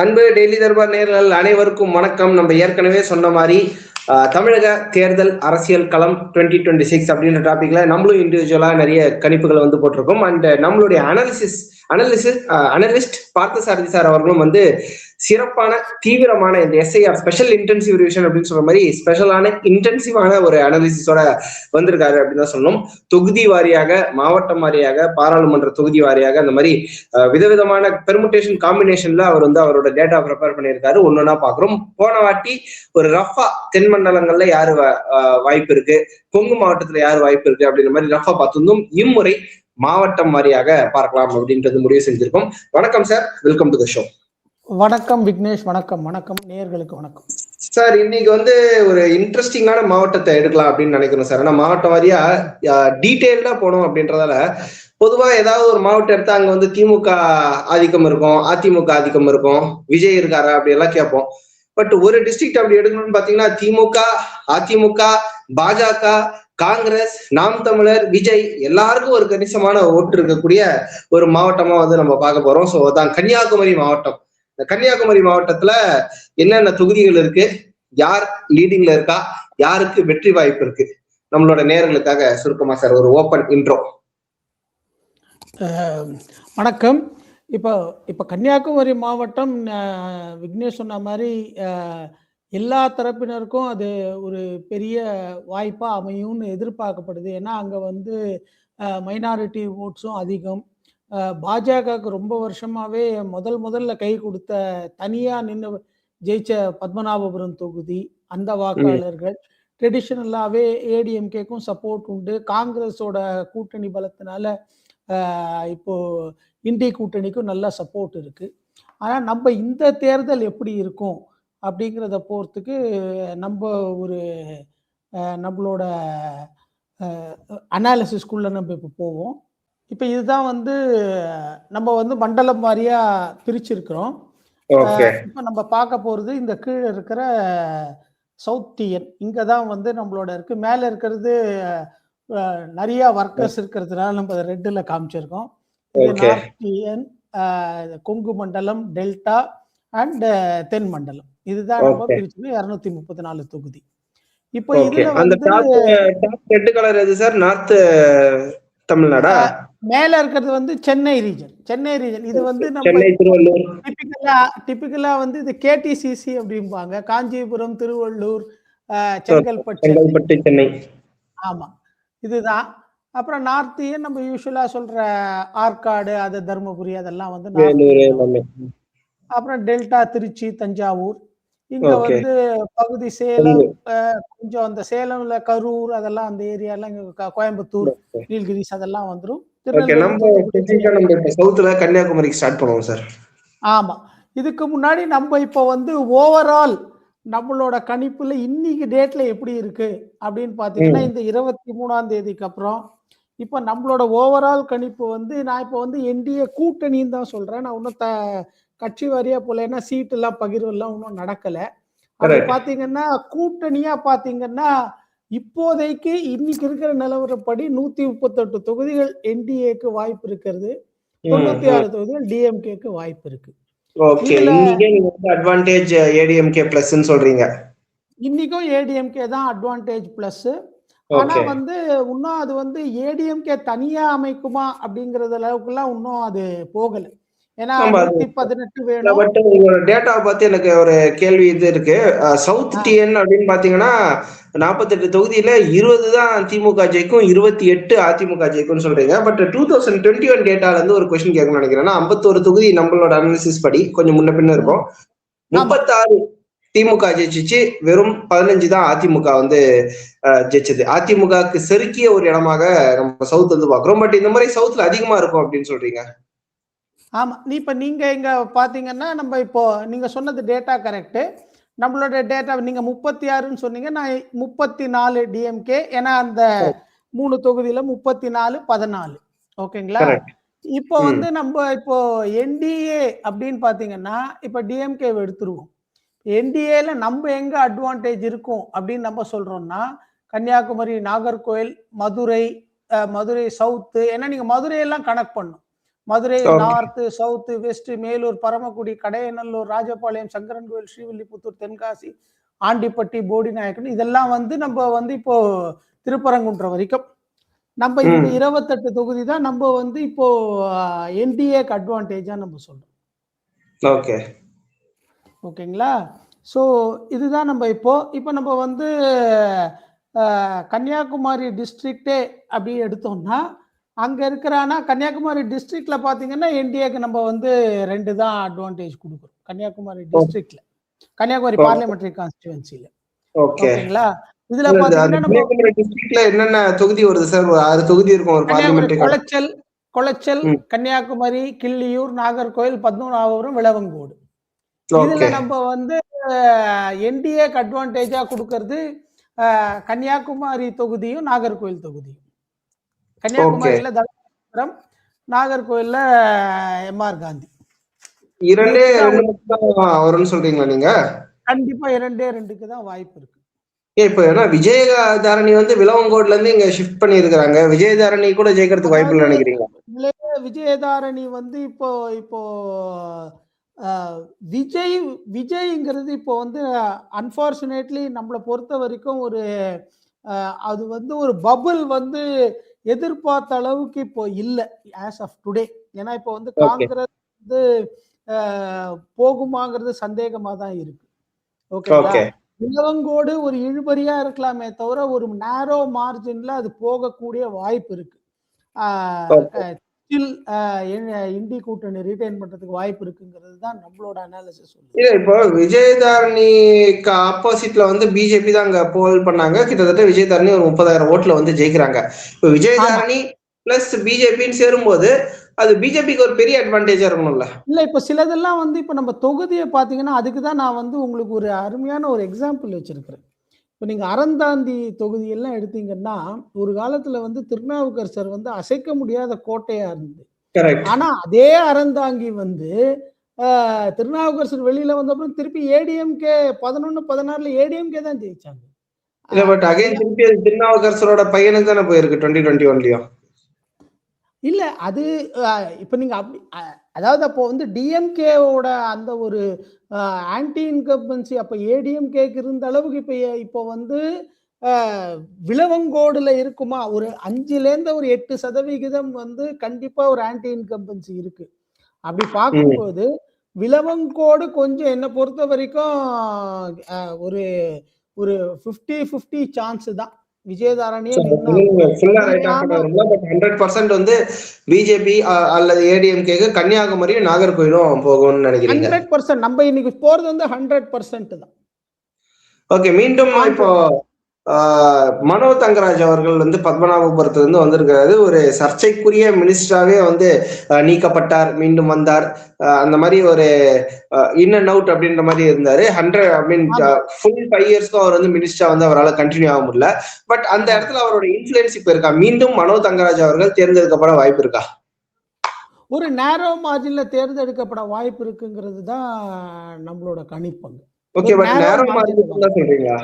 அன்பு டெய்லி தர்பார் நேர்கள் அனைவருக்கும் வணக்கம். நம்ம ஏற்கனவே சொன்ன மாதிரி தமிழக தேர்தல் அரசியல் களம் டுவெண்ட்டி டுவெண்ட்டி சிக்ஸ் அப்படின்ற டாபிக்ல நம்மளும் இண்டிவிஜுவலா நிறைய கணிப்புகளை வந்து போட்டிருக்கோம். அண்ட் நம்மளுடைய analysis analysis analyst Parthasarathy sir அவர்களும் வந்து சிறப்பான தீவிரமான இந்த எஸ்ஐஆர் ஸ்பெஷல் இன்டென்சிவ் ரிவிஷன் அப்படின்னு சொல்ற மாதிரி ஸ்பெஷலான இன்டென்சிவான ஒரு அனாலிசிஸோட வந்திருக்காரு அப்படின்னு தான் சொல்லணும். தொகுதி வாரியாக மாவட்டம் வாரியாக பாராளுமன்ற தொகுதி வாரியாக அந்த மாதிரி விதவிதமான பெர்முட்டேஷன் காம்பினேஷன்ல அவர் வந்து அவரோட டேட்டா ப்ரிப்பேர் பண்ணியிருக்காரு. ஒன்னொன்னா பாக்குறோம் போன வாட்டி ஒரு ரஃபா தென் மண்டலங்கள்ல யாரு வா- வாய்ப்பு இருக்கு? கொங்கு மாவட்டத்துல யாரு வாய்ப்பு இருக்கு? அப்படின்ற மாதிரி ரஃபா பார்த்திருந்தோம். இம்முறை மாவட்டம் வாரியாக பார்க்கலாம் அப்படின்றது முடிவு செஞ்சிருக்கோம். வணக்கம் sir. Welcome to the show வணக்கம் விக்னேஷ் வணக்கம் வணக்கம். நேர்களுக்கு வணக்கம். சார் இன்னைக்கு வந்து ஒரு இன்ட்ரெஸ்டிங்கான மாவட்டத்தை எடுக்கலாம் அப்படின்னு நினைக்கிறோம் சார். ஆனா மாவட்டம் வாரியா டீட்டெயில்டா போனோம் அப்படின்றதால பொதுவா ஏதாவது ஒரு மாவட்டம் எடுத்தா அங்க வந்து திமுக ஆதிக்கம் இருக்கும் அதிமுக ஆதிக்கம் இருக்கும் விஜய் இருக்காரா அப்படி எல்லாம் கேட்போம். பட் ஒரு டிஸ்ட்ரிக்ட் அப்படி எடுக்கணும்னு பாத்தீங்கன்னா திமுக அதிமுக பாஜக காங்கிரஸ் நாம் தமிழர் விஜய் எல்லாருக்கும் ஒரு கணிசமான ஓட்டு இருக்கக்கூடிய ஒரு மாவட்டமா வந்து நம்ம பார்க்க போறோம். ஸோ அதான் கன்னியாகுமரி மாவட்டம். கன்னியாகுமரி மாவட்டத்துல என்னென்ன தொகுதிகள் இருக்கு? யார் லீடிங்ல இருக்கா? யாருக்கு வெற்றி வாய்ப்பு இருக்கு? நம்மளோட நேர்களுக்காக சுருக்கமா சார் ஒரு ஓப்பன் இன்ட்ரோ வணக்கம். இப்போ இப்போ கன்னியாகுமரி மாவட்டம் விக்னேஷ் சொன்ன மாதிரி எல்லா தரப்பினருக்கும் அது ஒரு பெரிய வாய்ப்பாக அமையும்னு எதிர்பார்க்கப்படுது. ஏன்னா அங்கே வந்து மைனாரிட்டி ஓட்ஸும் அதிகம். பாஜகவுக்கு ரொம்ப வருஷமாவே முதல் முதல்ல கை கொடுத்த தனியாக நின்று ஜெயிச்ச பத்மநாபபுரம் தொகுதி அந்த வாக்காளர்கள். ட்ரெடிஷ்னலாகவே ஏடிஎம்கேக்கும் சப்போர்ட் உண்டு. காங்கிரஸோட கூட்டணி பலத்தினால இப்போ இந்திய கூட்டணிக்கும் நல்ல சப்போர்ட் இருக்கு. ஆனால் நம்ம இந்த தேர்தல் எப்படி இருக்கும் அப்படிங்கிறத போகிறதுக்கு நம்ம ஒரு நம்மளோட அனாலிசிஸ்குள்ளே நம்ம இப்போ போவோம். இப்போ இதுதான் வந்து நம்ம வந்து மண்டலம் வாரியாக பிரிச்சிருக்கிறோம். இப்போ நம்ம பார்க்க போகிறது இந்த கீழே இருக்கிற சவுத் டிஎன். இங்கே தான் வந்து நம்மளோட இருக்கு. மேலே இருக்கிறது நிறைய ஒர்க்கர்ஸ் இருக்கிறதுனால நம்ம அதை ரெட்டில் காமிச்சிருக்கோம். நார்த் கொங்கு மண்டலம் டெல்டா அண்ட் தென் மண்டலம். இதுதான் நம்ம Okay. பிரிச்சு இரநூத்தி முப்பத்தி நாலு தொகுதி. இப்போ இதுல வந்து ரெட் கலர் எது சார் நார்த் தமிழ்நாடா? மேல இருக்கிறது வந்து சென்னை ரீஜன் சென்னை ரீஜன் இது வந்து நம்ம டிபிக்கலா டிபிக்கலா வந்து இது கேடிசிசி அப்படிம்பாங்க. காஞ்சிபுரம் திருவள்ளூர் செங்கல்பட்டு சென்னை. ஆமா. இதுதான். அப்புறம் நார்த்தியே நம்ம யூஸ்வலா சொல்ற ஆற்காடு அது தருமபுரி அதெல்லாம் வந்து அப்புறம் டெல்டா திருச்சி தஞ்சாவூர். இங்க. வந்து பகுதி சேலம் கொஞ்சம் அந்த சேலம்ல கரூர் அதெல்லாம் அந்த ஏரியாலாம் இங்க கோயம்புத்தூர் நீலகிரிஸ் அதெல்லாம் வந்துரும். ஓகே நம்ம ஸ்பெசிஃபிக்கா நம்ம இப்ப சவுத்ல கன்னியாகுமரிக்கு ஸ்டார்ட் பண்ணுவோம் சார் ஆமா. இதுக்கு முன்னாடி நம்ம இப்போ வந்து ஓவரால் நம்மளோட கணிப்புல இன்னைக்கு டேட்ல எப்படி இருக்கு அப்படின்னு பாத்தீங்கன்னா இந்த இருபத்தி மூணாம் தேதிக்கு அப்புறம் இப்போ நம்மளோட ஓவரால் கணிப்பு வந்து நான் இப்போ வந்து என்டிஏ கூட்டணின்னு தான் சொல்றேன். நான் இன்னும் த கட்சி வாரியா போல ஏன்னா சீட்டு எல்லாம் பகிர்வு எல்லாம் இன்னும் நடக்கல. Correct. பாத்தீங்கன்னா கூட்டணியா பாத்தீங்கன்னா இப்போதைக்கு இன்னைக்கு இருக்கிற நிலவரப்படி நூத்தி முப்பத்தெட்டு தொகுதிகள் என்டிஏக்கு வாய்ப்பு இருக்கிறது. தொண்ணூத்தி ஆறு தொகுதிகள் டிஎம்கேக்கு வாய்ப்பு இருக்கு. அட்வான்டேஜ் ஏடிஎம்கே பிளஸ்ன்னு சொல்றீங்க. இன்னைக்கும் ஏடிஎம்கே தான் அட்வான்டேஜ் பிளஸ் ஆனா வந்து இன்னும் அது வந்து ஏடிஎம்கே தனியா அமைக்குமா அப்படிங்கறது அளவுக்குலாம் இன்னும் அது போகல. ஏன்னா பதினெட்டு வேணும். பட் உங்களோட டேட்டாவை பார்த்து எனக்கு ஒரு கேள்வி இது இருக்கு. சவுத். டிஎன் அப்படின்னு பாத்தீங்கன்னா நாற்பத்தெட்டு தொகுதியில இருபது தான் திமுக ஜெயிக்கும் இருபத்தி எட்டு அதிமுக ஜெயிக்கும்னு சொல்றீங்க. But two thousand twenty one டேட்டால இருந்து ஒரு கொஸ்டின் கேட்கணும்னு நினைக்கிறேன். ஐம்பத்தோரு தொகுதி நம்மளோட அனாலிசிஸ் படி கொஞ்சம் முன்ன பின்ன இருக்கும் முப்பத்தாறு திமுக ஜெயிச்சிச்சு வெறும் பதினஞ்சு தான் அதிமுக வந்து ஜெயிச்சது. அதிமுகவுக்கு செருக்கிய ஒரு இடமாக நம்ம சவுத் வந்து பாக்குறோம் பட் இந்த மாதிரி சவுத்ல அதிகமா இருக்கும் அப்படின்னு சொல்றீங்க? ஆமா நீ இப்ப நீங்க இங்க பாத்தீங்கன்னா நம்ம இப்போ நீங்க சொன்னது டேட்டா கரெக்ட் நம்மளோட டேட்டா நீங்க முப்பத்தி ஆறுன்னு சொன்னீங்க நான் முப்பத்தி நாலு டிஎம்கே ஏன்னா அந்த மூணு தொகுதியில முப்பத்தி நாலு பதினாலு. ஓகேங்களா. இப்போ. வந்து நம்ம இப்போ என்டிஏ அப்படின்னு பாத்தீங்கன்னா இப்போ டிஎம்கே எடுத்துருவோம். என்டிஏல நம்ம எங்க அட்வான்டேஜ் இருக்கும் அப்படின்னு நம்ம சொல்றோம்னா கன்னியாகுமரி நாகர்கோவில் மதுரை மதுரை சவுத்து ஏன்னா நீங்க மதுரையெல்லாம் கனெக்ட் பண்ணும் Madurai Okay. North south west Melur Paramakudi Kadayanallur Rajapalayam Sankarankovil Srivilliputhur Tenkasi Andipatti Bodinayakkan இதெல்லாம் வந்து நம்ம வந்து இப்போ திருப்பரங்குன்றம் வரைக்கும் நம்ம இந்த. இருபத்தெட்டு தொகுதி தான் நம்ம வந்து இப்போ என்டிஏக்கு அட்வான்டேஜா நம்ம சொல்றோம் ஓகே ஓகேங்களா ஸோ இதுதான் நம்ம இப்போ இப்போ நம்ம வந்து கன்னியாகுமரி டிஸ்ட்ரிக்டே அப்படி எடுத்தோம்னா அங்கே இருக்கிறானா கன்னியாகுமரி டிஸ்ட்ரிக்ட்ல பார்த்தீங்கன்னா என்டிஏக்கு நம்ம வந்து ரெண்டு தான் அட்வான்டேஜ் கொடுக்குறோம். கன்னியாகுமரி டிஸ்ட்ரிக்ட்ல கன்னியாகுமரி. Parliamentary கான்ஸ்டிடுவன்சில okay. ஓகேங்களா? இதுல டிஸ்ட்ரிக்ட்ல என்னென்ன தொகுதி வருது சார் ஒரு ஆறு தொகுதி இருக்கும் ஒரு கன்னியாகுமரி பார்லிமெண்ட்ரி குளச்சல் குளச்சல். கன்னியாகுமரி கிள்ளியூர் நாகர்கோயில் பத்மநாபபுரம் விளவங்கோடு இதுல நம்ம வந்து என்டிஏக்கு அட்வான்டேஜா கொடுக்கறது கன்னியாகுமரி தொகுதியும் நாகர்கோயில் தொகுதியும். கன்னியாகுமரியில தர்மபுரம் நாகர்கோயில்ல எம்ஆர் காந்தி. இரண்டே வரும்னு சொல்றீங்களா நீங்க? கண்டிப்பா இரண்டே ரெண்டுக்கு தான் வாய்ப்பு இருக்கு. இப்ப ஏன்னா விஜயதாரணி வந்து விலவங்கோட்ல இருந்து இங்க ஷிஃப்ட் பண்ணி இருக்காங்க விஜயதாரணி கூட ஜெயிக்கிறதுக்கு வாய்ப்பு இல்லை நினைக்கிறீங்களா? இதுலயே விஜயதாரணி வந்து இப்போ இப்போ விஜய் விஜய்ங்கிறது இப்போ வந்து அன்பார்ச்சுனேட்லி நம்மளை பொறுத்த வரைக்கும் ஒரு அது வந்து ஒரு பபுள் வந்து எதிர்பார்த்த அளவுக்கு இப்போ இல்லை ஆஸ் ஆஃப் டுடே ஏன்னா இப்போ வந்து. காங்கிரஸ் வந்து போகுமாங்கிறது சந்தேகமா தான் இருக்கு. ஓகேங்களா ஓகே இளவங்கோடு ஒரு இழுபறியா இருக்கலாமே தவிர ஒரு நேரோ மார்ஜின்ல அது போகக்கூடிய வாய்ப்பு இருக்கு. ஸ்டில் இந்தி கூட்டணி ரிட்டைன் பண்றதுக்கு வாய்ப்பு இருக்குங்கிறது தான் நம்மளோட அனாலிசிஸ் இல்ல இப்போ விஜயதாரணிக்கு ஆப்போசிட்ல வந்து பிஜேபி தான் அங்க போல் பண்ணாங்க. கிட்டத்தட்ட விஜயதாரணி ஒரு முப்பதாயிரம் ஓட்டுல வந்து ஜெயிக்கிறாங்க. இப்போ விஜயதாரணி பிளஸ் பிஜேபின்னு சேரும்போது அது பிஜேபிக்கு ஒரு பெரிய அட்வான்டேஜா இருக்கணும்ல. இல்ல இப்ப சிலதெல்லாம் வந்து இப்ப நம்ம தொகுதியை பாத்தீங்கன்னா அதுக்கு தான் நான் வந்து உங்களுக்கு ஒரு அருமையான ஒரு எக்ஸாம்பிள் வச்சிருக்கிறேன். இப்போ நீங்க அறந்தாந்தி தொகுதியெல்லாம் எடுத்தீங்கன்னா ஒரு காலத்துல வந்து திருநாவுக்கரசர் வந்து அசைக்க முடியாத கோட்டையா இருந்தது. கரெக்ட் ஆனா அதே அறந்தாங்கி வந்து திருநாவுக்கரசர் வெளியில வந்தப்பறம் திருப்பி ஏடிஎம்கே பதினொன்னு பதினாறுல ஏடிஎம்கே தான் ஜெயிச்சாங்க. இல்ல பட் அகைன் திருப்பி திருநாவுக்கரசரோட பையனுக்கு தானே போயிருக்கு டுவெண்ட்டி டுவெண்ட்டி ஒன்லயும் இல்ல அது இப்போ இப்ப நீங்க அப்படி அதாவது அப்போ வந்து டிஎம்கேவோட அந்த ஒரு ஆன்டி இன்கம்பன்சி அப்ப ஏடிஎம்கேக்கு இருந்த அளவுக்கு இப்ப இப்போ வந்து விளவங்கோடுல இருக்குமா? ஒரு அஞ்சுலேருந்து ஒரு எட்டு சதவிகிதம் வந்து கண்டிப்பா ஒரு ஆன்டி இன்கம்பன்சி இருக்கு. அப்படி பார்க்கும்போது விளவங்கோடு கொஞ்சம் என்னை பொறுத்த வரைக்கும் ஒரு ஒரு ஃபிஃப்டி ஃபிஃப்டி சான்ஸ் தான். விஜயதாரணியே வந்து பிஜேபி அல்லது ஏடிஎம்கேக்கு கன்னியாகுமரியும் நாகர்கோயிலும் போகும்னு நினைக்கிறீங்க. ஹண்ட்ரட் பர்சன்ட் நம்ம இன்னைக்கு போறது வந்து ஹண்ட்ரட் பர்சன்ட் தான். ஓகே மீண்டும் இப்போ மனோ தங்கராஜ் அவர்கள் வந்து பத்மநாபபுரத்துல இருந்து வந்திருக்காரு ஒரு சர்ச்சைக்குரிய மினிஸ்டராவே வந்து நீக்கப்பட்டார் மீண்டும் வந்தார். அந்த மாதிரி ஒரு இன் அண்ட் அவுட் அப்படின்ற மாதிரி இருந்தாரு. Hundred I mean. Full five இயர்ஸ்க்கும் அவர் வந்து மினிஸ்டரா வந்து அவரால் கண்டினியூ ஆக முடியல. பட் அந்த இடத்துல அவரோட இன்ஃபுளுன்ஸ் இப்ப இருக்கா? மீண்டும் மனோ தங்கராஜ் அவர்கள் தேர்ந்தெடுக்கப்பட வாய்ப்பு இருக்கா? ஒரு நேரோ மார்ஜின்ல தேர்ந்தெடுக்கப்பட வாய்ப்பு இருக்குங்கிறது தான் நம்மளோட கணிப்பங்க. ஓகே பட் margin மார்ஜின் சொல்றீங்களா?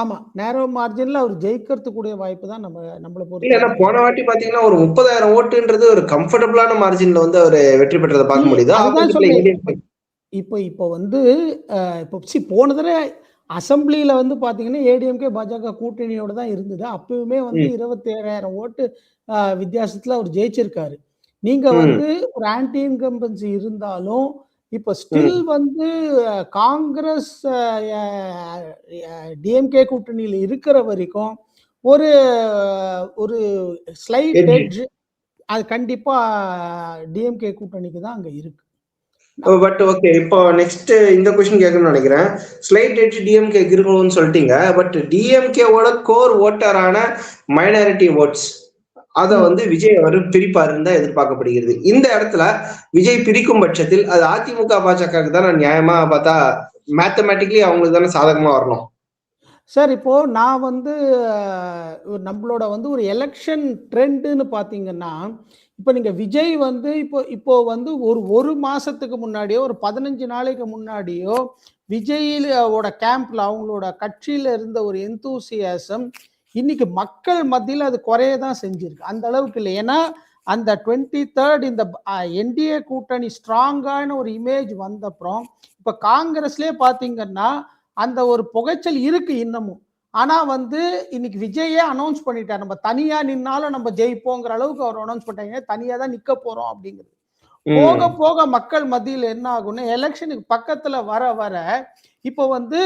ஆமா நேரோ மார்ஜின்ல அவர் ஜெயிக்கிறதுக்குரிய வாய்ப்பு தான் நம்ம நம்மளை பொறுத்த போன வாட்டி பாத்தீங்கன்னா ஒரு முப்பதாயிரம் ஓட்டுன்றது ஒரு கம்ஃபர்டபுளான மார்ஜின்ல வந்து அவர் வெற்றி பெற்றதை பார்க்க முடியுது? இப்போ இப்போ வந்து இப்போ சி போன தடவை அசம்பிளியில வந்து பாத்தீங்கன்னா ஏடிஎம்கே பாஜக கூட்டணியோட தான் இருந்தது. அப்பவுமே வந்து இருபத்தி ஏழாயிரம் ஓட்டு வித்தியாசத்துல அவர் ஜெயிச்சிருக்காரு. நீங்க. வந்து ஒரு ஆன்டி இன்கம்பன்சி இருந்தாலும் இப்போ ஸ்டில் வந்து காங்கிரஸ் டிஎம்கே கூட்டணியில இருக்கிற வரைக்கும் ஒரு ஒரு ஸ்லைட். எட்ஜ் அது கண்டிப்பா டிஎம்கே கூட்டணிக்கு தான் அங்க இருக்கு. பட் ஓகே இப்போ நெக்ஸ்ட் இந்த கொஸ்டின் கேட்கணும்னு நினைக்கிறேன். ஸ்லைட் எட்ஜ் டிஎம்கே இருக்கணும்னு சொல்லிட்டீங்க பட் டிஎம்கேவோட கோர் ஓட்டரான மைனாரிட்டி ஓட்ஸ் அதை வந்து விஜய் அவர் பிரிப்பாருன்னு தான் எதிர்பார்க்கப்படுகிறது. இந்த இடத்துல விஜய் பிரிக்கும் பட்சத்தில் அது அதிமுக பாஜகவுக்கு தான் நியாயமா பார்த்தா மேத்தமேட்டிக்லி அவங்களுக்கு தானே சாதகமா வரணும். சார் இப்போ நான் வந்து நம்மளோட வந்து ஒரு எலெக்ஷன் ட்ரெண்டுன்னு பார்த்தீங்கன்னா இப்போ நீங்கள் விஜய் வந்து இப்போ இப்போ வந்து ஒரு ஒரு மாசத்துக்கு முன்னாடியோ ஒரு பதினஞ்சு நாளைக்கு முன்னாடியோ விஜயோட கேம்ப்ல அவங்களோட கட்சியில இருந்த ஒரு எந்தூசியாசம் இன்னைக்கு மக்கள் மத்தியில் அது குறைய தான் செஞ்சிருக்கு. அந்த அளவுக்கு இல்லை. ஏன்னா அந்த டுவெண்ட்டி தேர்ட் இந்த என்டிஏ கூட்டணி ஸ்ட்ராங்கான ஒரு இமேஜ் வந்தப்புறம் இப்ப காங்கிரஸ்லயே பாத்தீங்கன்னா அந்த ஒரு புகைச்சல் இருக்கு இன்னமும். ஆனா வந்து இன்னைக்கு விஜயே அனௌன்ஸ் பண்ணிட்டார். நம்ம தனியா நின்னாலும் நம்ம ஜெயிப்போங்கிற அளவுக்கு அவர் அனௌன்ஸ் பண்ணிட்டாங்க தனியா தான் நிக்க போறோம் அப்படிங்கிறது. போக போக மக்கள் மத்தியில் என்ன ஆகும்னா எலெக்ஷனுக்கு பக்கத்துல வர வர இப்போ வந்து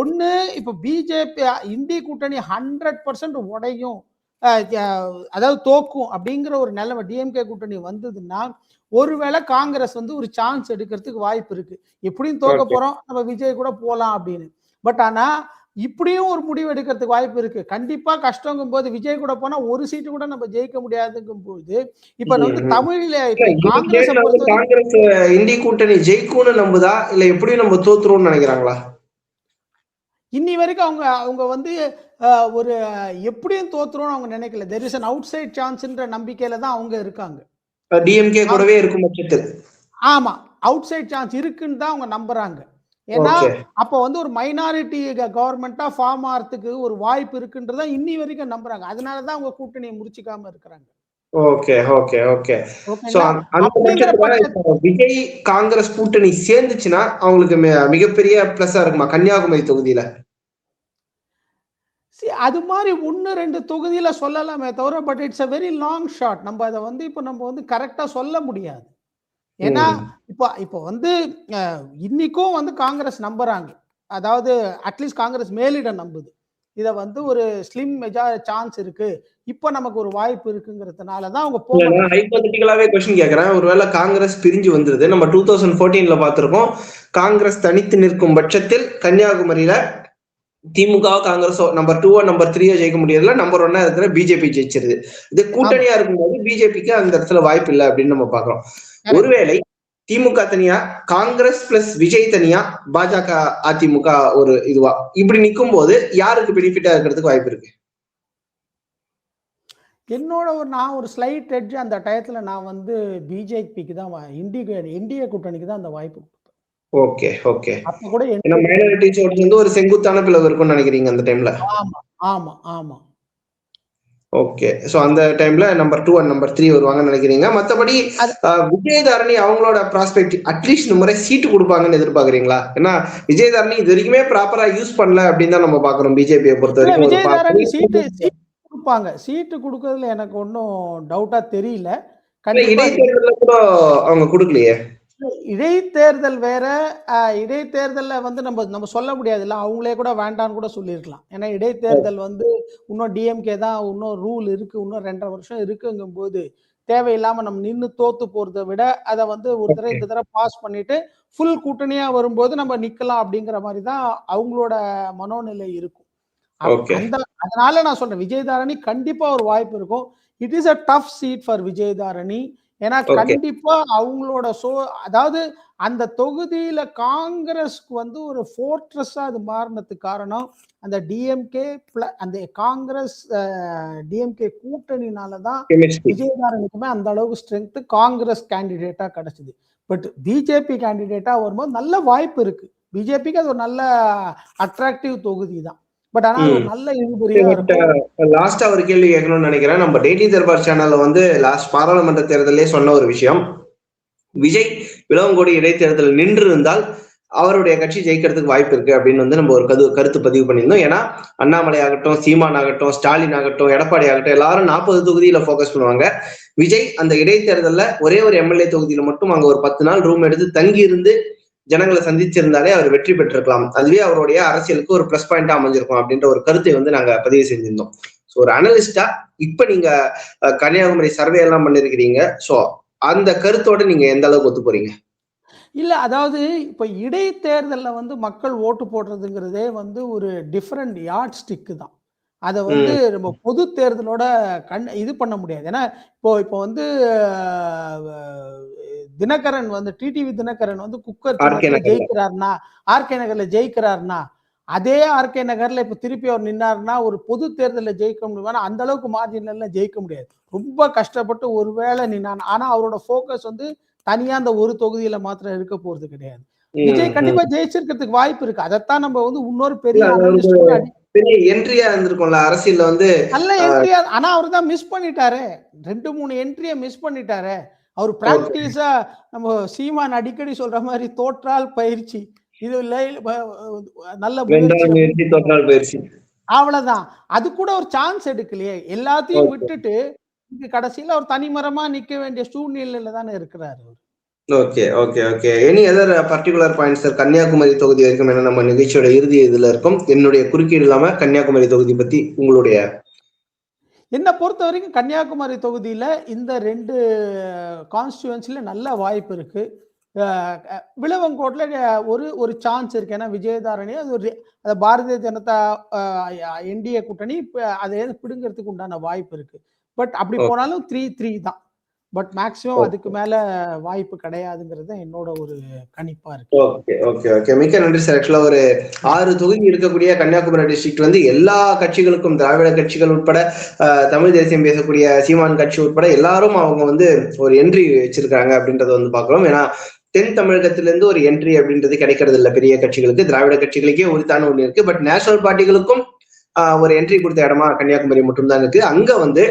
ஒண்ணு இப்போ பிஜேபி இந்திய கூட்டணி ஹண்ட்ரட் பர்சன்ட் உடையும். அதாவது தோக்கும் அப்படிங்கிற ஒரு நிலைமை டிஎம்கே கூட்டணி வந்ததுன்னா ஒருவேளை காங்கிரஸ் வந்து ஒரு சான்ஸ் எடுக்கிறதுக்கு வாய்ப்பு இருக்கு. எப்படியும் தோக்க. போறோம் நம்ம விஜய் கூட போலாம் அப்படின்னு. பட் ஆனா இப்படியும் ஒரு முடிவு எடுக்கிறதுக்கு வாய்ப்பு இருக்கு. கண்டிப்பா கஷ்டங்கும் போது விஜய் கூட போனா ஒரு சீட்டு கூட நம்ம ஜெயிக்க முடியாதுங்கும் போது இப்ப வந்து. தமிழ்ல காங்கிரஸ் இந்திய கூட்டணி ஜெயிக்கும்னு நம்புதா? இல்ல எப்படியும் நம்ம தோத்துருவோம்னு நினைக்கிறாங்களா? இன்னி வரைக்கும் அவங்க அவங்க வந்து ஒரு எப்படியும் தோத்துருவோம்னு அவங்க நினைக்கல. There is an outside சான்ஸ்ன்ற நம்பிக்கையில தான் அவங்க இருக்காங்க. டிஎம்கே கூடவே இருக்கும் பட்சத்தில். ஆமா. அவுட் சைட் சான்ஸ் இருக்குன்னு தான் அவங்க நம்புறாங்க. ஏன்னா அப்போ வந்து ஒரு மைனாரிட்டி கவர்மெண்டா ஃபார்ம் ஆகிறதுக்கு ஒரு வாய்ப்பு இருக்குன்றத இன்னி வரைக்கும் நம்புறாங்க. அதனால தான் அவங்க கூட்டணியை முடிச்சுக்காம இருக்கிறாங்க. Okay okay okay so Vijay Congress கூட்டணி சேர்ந்துச்சுன்னா அவங்களுக்கு மிகப்பெரிய பிளஸ்ஸா இருக்குமா? கன்னியாகுமரி தொகுதியில? அது மாதிரி ஒன்று ரெண்டு தொகுதியில சொல்லலாமே தவிர but it's a very long shot நம்ம அதை வந்து இப்போ நம்ம வந்து கரெக்டா சொல்ல முடியாது. ஏன்னா. இப்போ இப்போ வந்து இன்னிக்கும் வந்து காங்கிரஸ் நம்புறாங்க. அதாவது அட்லீஸ்ட் காங்கிரஸ் மேலிடம் நம்புது. இதை வந்து ஒரு ஸ்லிம் மெஜா சான்ஸ் இருக்கு. இப்போ நமக்கு ஒரு வாய்ப்பு இருக்குங்கிறதுனால தான் அவங்க போக ஹைப்போதட்டிக்கலாவே கொஸ்டின் கேக்குறேன். ஒருவேளை காங்கிரஸ் பிரிஞ்சு வந்துருது நம்ம டூ தௌசண்ட் ஃபோர்டீன்ல பார்த்திருக்கோம். காங்கிரஸ் தனித்து நிற்கும் பட்சத்தில் கன்னியாகுமரியில திமுக காங்கிரஸோ நம்பர் டூவோ நம்பர் த்ரீயோ ஜெயிக்க முடியறதுல நம்பர் ஒன்னா இருக்கிற பிஜேபி ஜெயிச்சிருது. இது கூட்டணியா இருக்கும்போது பிஜேபிக்கு அந்த இடத்துல வாய்ப்பு இல்லை அப்படின்னு நம்ம பாக்குறோம். ஒருவேளை திமுக தனியா காங்கிரஸ் பிளஸ் விஜய் தனியா பாஜக அதிமுக ஒரு இதுவா? இப்படி நிற்கும் போது யாருக்கு பெனிஃபிட்டா இருக்கிறதுக்கு வாய்ப்பு இருக்கு? என்னோட ஒரு நான் ஒரு ஸ்லைட் எட்ஜ் அந்த டயத்துல நான் வந்து பிஜேபிக்கு தான் இந்திய என்டிஏ கூட்டணிக்கு தான் அந்த வாய்ப்பு. Okay okay. அப்ப கூட மைனாரிட்டிஸோட வந்து ஒரு செங்குத்தான பிளவு இருக்கும்னு நினைக்கிறீங்க அந்த டைம்ல ஆமா ஆமா ஆமா. ஓகே சோ அந்த டைம்ல number two and number three வருவாங்கன்னு நினைக்கிறீங்க. மத்தபடி விஜயதாரணி அவங்களோட ப்ராஸ்பெக்ட் அட்லீஸ்ட் இந்த முறை சீட்டு கொடுப்பாங்கன்னு எதிர்பார்க்கறீங்களா? ஏன்னா விஜயதாரணி இது வரைக்குமே ப்ராப்பரா யூஸ் பண்ணல அப்படின்னு தான் நம்ம பாக்குறோம் பிஜேபியை பொறுத்த வரைக்கும். சீட்டு கொடுப்பாங்க. சீட்டு கொடுக்கறதுல எனக்கு ஒன்றும் டவுட்டா தெரியல. இடைத்தேர்தல்ல கூட அவங்க கொடுக்கலையே? இடைத்தேர்தல் வேற இடைத்தேர்தல்ல வந்து நம்ம நம்ம சொல்ல முடியாதுல்ல. அவங்களே கூட வேண்டான்னு கூட சொல்லியிருக்கலாம். ஏன்னா இடைத்தேர்தல் வந்து இன்னும் டிஎம்கே தான் இன்னும் ரூல் இருக்கு இன்னும் ரெண்டரை வருஷம் இருக்குங்கும் போது தேவையில்லாம நம்ம நின்று தோத்து போறதை விட அதை வந்து ஒரு தடவை இந்த தடவை பாஸ் பண்ணிட்டு ஃபுல் கூட்டணியா வரும்போது நம்ம நிக்கலாம் அப்படிங்கிற மாதிரி தான் அவங்களோட மனோநிலை இருக்கும். அந்த அதனால நான் சொல்றேன் விஜயதாரணி கண்டிப்பா ஒரு வாய்ப்பு இருக்கும். It is a tough seat for Vijayadharani. ஏன்னா. கண்டிப்பா அவங்களோட சோ அதாவது அந்த தொகுதியில காங்கிரஸ்க்கு வந்து ஒரு ஃபோர்ட்ரஸா அது மாறினதுக்கு காரணம் அந்த டிஎம்கே அந்த காங்கிரஸ் டிஎம்கே கூட்டணினால தான் கெமிஸ்ட்ரி விஜயதாரனுக்குமே அந்த அளவுக்கு ஸ்ட்ரென்த் காங்கிரஸ் கேண்டிடேட்டா கிடைச்சது. பட் பிஜேபி கேண்டிடேட்டா வரும்போது நல்ல வாய்ப்பு இருக்கு. பிஜேபிக்கு அது ஒரு நல்ல அட்ராக்டிவ் தொகுதி தான் பட் ஆனா. நல்ல இருக்கும். லாஸ்டா ஒரு கேள்வி கேட்கணும்னு நினைக்கிறேன். நம்ம டெய்லி தர்பார் சேனல்ல வந்து லாஸ்ட் பாராளுமன்ற தேர்தலே சொன்ன ஒரு விஷயம். விஜய் விளவங்கோடி இடைத்தேர்தல் நின்று இருந்தால் அவருடைய கட்சி ஜெயிக்கிறதுக்கு வாய்ப்பு இருக்கு அப்படின்னு வந்து நம்ம ஒரு கரு கருத்து பதிவு பண்ணியிருந்தோம். ஏன்னா அண்ணாமலை ஆகட்டும் சீமான் ஆகட்டும் ஸ்டாலின் ஆகட்டும் எடப்பாடி ஆகட்டும் எல்லாரும் நாற்பது தொகுதியில ஃபோக்கஸ் பண்ணுவாங்க. விஜய் அந்த இடைத்தேர்தல்ல ஒரே ஒரு எம்எல்ஏ தொகுதியில மட்டும் அங்க ஒரு பத்து நாள் ரூம் எடுத்து தங்கி இருந்து ஜனங்களை சந்திச்சிருந்தாலே அவர் வெற்றி பெற்றிருக்கலாம். அதுவே அவருடைய அரசியலுக்கு ஒரு பிளஸ் பாயிண்டா அமைஞ்சிருக்கும் அப்படின்ற ஒரு கருத்தை வந்து நாங்க பதிவு செஞ்சிருந்தோம். ஸோ ஒரு அனலிஸ்டா இப்ப நீங்க கன்னியாகுமரி சர்வே எல்லாம் பண்ணிருக்கிறீங்க. ஸோ அந்த கருத்தோட நீங்க எந்த அளவுக்கு ஒத்து போறீங்க? இல்ல அதாவது இப்ப இடைத்தேர்தல்ல வந்து மக்கள் ஓட்டு போடுறதுங்கிறதே வந்து ஒரு டிஃப்ரெண்ட் யார்ட் ஸ்டிக்கு தான். அதை வந்து நம்ம பொது தேர்தலோட கண் இது பண்ண முடியாது. ஏன்னா இப்போ இப்போ வந்து தினகரன் வந்து டிடிவி தினகரன் வந்து குக்கர். ஜெயிக்கிறாருன்னா ஆர்கே நகர்ல. ஜெயிக்கிறாருன்னா அதே ஆர்கே நகர்ல இப்ப திருப்பி அவர் நின்னாருன்னா ஒரு பொது தேர்தலில் ஜெயிக்க முடியுமா அந்த அளவுக்கு மார்ஜின்ல எல்லாம் ஜெயிக்க முடியாது. ரொம்ப கஷ்டப்பட்டு ஒருவேளை நின்னான். ஆனா அவரோட ஃபோக்கஸ் வந்து தனியா அந்த ஒரு தொகுதியில மாத்திரம் இருக்க போறது கிடையாது. விஜய். கண்டிப்பா ஜெயிச்சிருக்கிறதுக்கு வாய்ப்பு இருக்கு. அதைத்தான் நம்ம வந்து இன்னொரு பெரிய பெரிய என்ட்ரியா இருந்திருக்கும்ல அரசியல்ல வந்து நல்ல என்ட்ரியா ஆனா அவர் தான் மிஸ் பண்ணிட்டாரு. ரெண்டு மூணு என்ட்ரியை மிஸ் பண்ணிட்டாரு. அவர் பிராக்டிஸா நம்ம சீமான் அடிக்கடி சொல்ற மாதிரி தோற்றால் பயிற்சி. இது நல்ல தோற்றால் பயிற்சி. அவ்வளவுதான். அது கூட ஒரு சான்ஸ் எடுக்கலையே. எல்லாத்தையும் விட்டுட்டு இங்க கடைசியில ஒரு தனிமரமா நிக்க வேண்டிய சூழ்நிலையில தானே இருக்கிறாரு அவரு. Okay okay okay. Any other particular point sir Kanyakumari தொகுதி வரைக்கும் என்ன நம்ம நிகழ்ச்சியோட இறுதி இதுல இருக்கும்? என்னுடைய குறுக்கீடு இல்லாம கன்னியாகுமரி தொகுதி பத்தி உங்களுடைய என்னை பொறுத்த வரைக்கும் கன்னியாகுமரி தொகுதியில இந்த ரெண்டு கான்ஸ்டியூவன்சில நல்ல வாய்ப்பு இருக்கு. அஹ் அஹ் விளவங்கோட்ல அஹ், ஒரு ஒரு சான்ஸ் இருக்கு. ஏன்னா விஜயதாரணி அது ஒரு அது பாரதிய ஜனதா என்டிஏ கூட்டணி இப்ப அதை பிடுங்கிறதுக்கு உண்டான வாய்ப்பு இருக்கு. பட் அப்படி. போனாலும் த்ரீ த்ரீ தான். But Okay. அதுக்கு மேல வாய்ப்பு கிடையாதுங்கிறது என்னோட ஒரு கணிப்பா இருக்கு. Okay okay okay. மிக்க நன்றி சார். ஆக்சுவலா ஒரு ஆறு தொகுதி இருக்கக்கூடிய கன்னியாகுமரி டிஸ்ட்ரிக்ட் வந்து எல்லா கட்சிகளுக்கும் திராவிட கட்சிகள் உட்பட தமிழ் தேசியம் பேசக்கூடிய சீமான் கட்சி உட்பட எல்லாரும் அவங்க வந்து ஒரு என்ட்ரி வச்சிருக்காங்க அப்படின்றத வந்து பாக்குறோம் ஏன்னா தென் தமிழகத்திலிருந்து ஒரு என்ட்ரி அப்படின்றது கிடைக்கிறது இல்ல பெரிய கட்சிகளுக்கு. திராவிட கட்சிகளுக்கே உரித்தான ஒண்ணு இருக்கு. பட் நேஷனல் பார்ட்டிகளுக்கும் ஒரு என்ட்ரி கொடுத்த இடமா கன்னியாகுமரி மட்டும்தான் இருக்கு. அங்க வந்து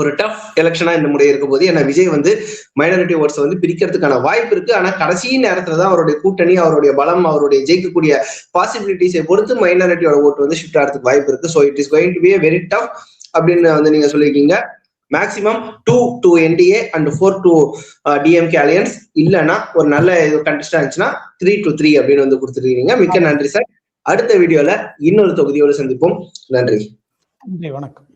ஒரு டஃப் எலெக்ஷனா இந்த முறை இருக்க போது ஏன்னா விஜய் வந்து மைனாரிட்டி ஓட்ஸ் வந்து பிரிக்கிறதுக்கான வாய்ப்பு இருக்கு. ஆனா கடைசி நேரத்துல தான் அவருடைய கூட்டணி அவருடைய பலம் அவருடைய ஜெயிக்கக்கூடிய பாசிபிலிட்டிஸை பொறுத்து மைனாரிட்டியோட ஓட்டு வந்து ஷிஃப்ட் ஆகிறதுக்கு வாய்ப்பு இருக்கு. So it is going to be very tough அப்படின்னு வந்து நீங்க சொல்லியிருக்கீங்க. Maximum two two NDA and four two DMK alliance இல்லைன்னா ஒரு நல்ல இது கண்டஸ்டா இருந்துச்சுன்னா த்ரீ டு த்ரீ அப்படின்னு வந்து கொடுத்துருக்கீங்க. மிக்க நன்றி சார் அடுத்த வீடியோல இன்னொரு தொகுதியோடு சந்திப்போம். நன்றி. நன்றி வணக்கம்.